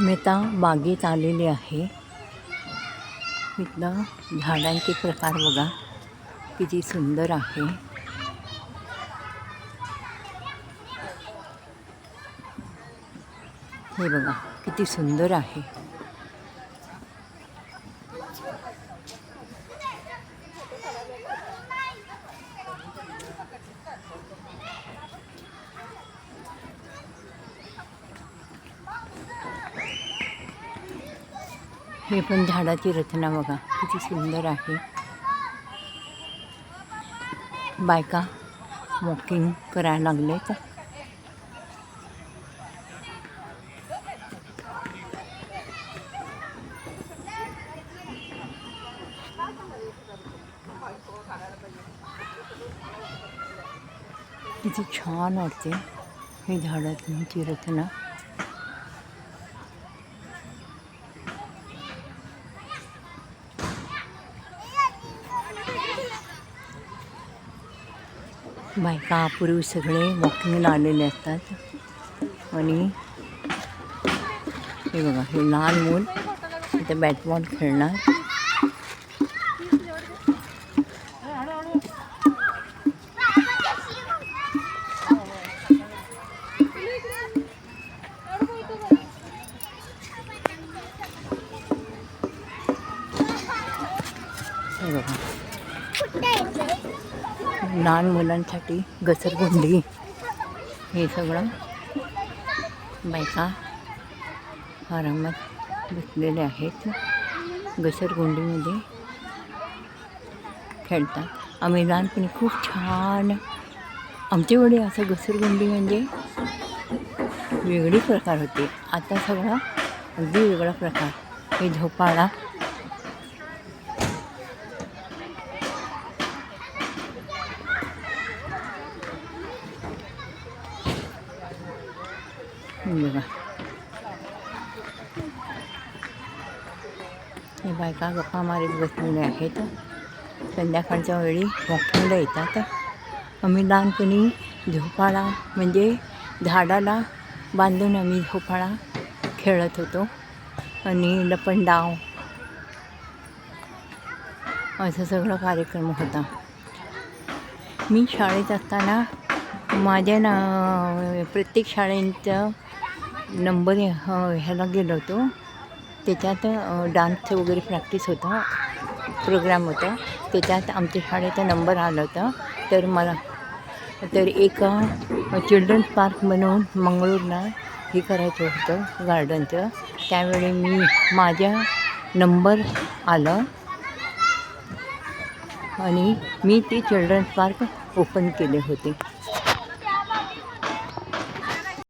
मी आता बागेत आलेली आहे. इथलं झाडांचे प्रकार बघा, किती सुंदर आहे. हे बघा, किती सुंदर आहे. हे पण झाडाची रचना बघा किती सुंदर आहे. बायका वॉकिंग करायला लागलेत किती छान वाटते हे झाडाची रचना. बायका पूर्वी सगळे वॉकिंगला आलेले असतात. आणि हे बघा हे लहान मूल इथे बॅटबॉल खेळणार. हे बघा. लहान मुलांसाठी घसरगुंडी. हे सगळं बायका आरामात बसलेले आहेत. घसरगुंडीमध्ये खेळतात. आम्ही लहानपणी खूप छान आमच्या वडील असं घसरगुंडी म्हणजे वेगळी प्रकार होते. आता सगळा अगदी वेगळा प्रकार. हे झोपाळा बघा हे बायका गप्पा मारीत बसलेले आहेत संध्याकाळच्या वेळी वॉकिंगला येतात आम्ही लहानपणी झोपाळा म्हणजे झाडाला बांधून आम्ही झोपाळा खेळत होतो आणि लपंडाव असं सगळं कार्यक्रम होता मी शाळेत असताना माझ्या ना प्रत्येक शाळेंचा नंबर हो, ह्याला गेलो होतो. त्याच्यात डान्सचं वगैरे प्रॅक्टिस होता. प्रोग्राम होता. त्याच्यात आमच्या शाळेचा नंबर आला होता. तर मला तर एका चिल्ड्रन्स पार्क म्हणून मंगळूरला हे करायचं होतं गार्डनचं त्यावेळी मी माझ्या नंबर आला. आणि मी ते चिल्ड्रन्स पार्क ओपन केले होते.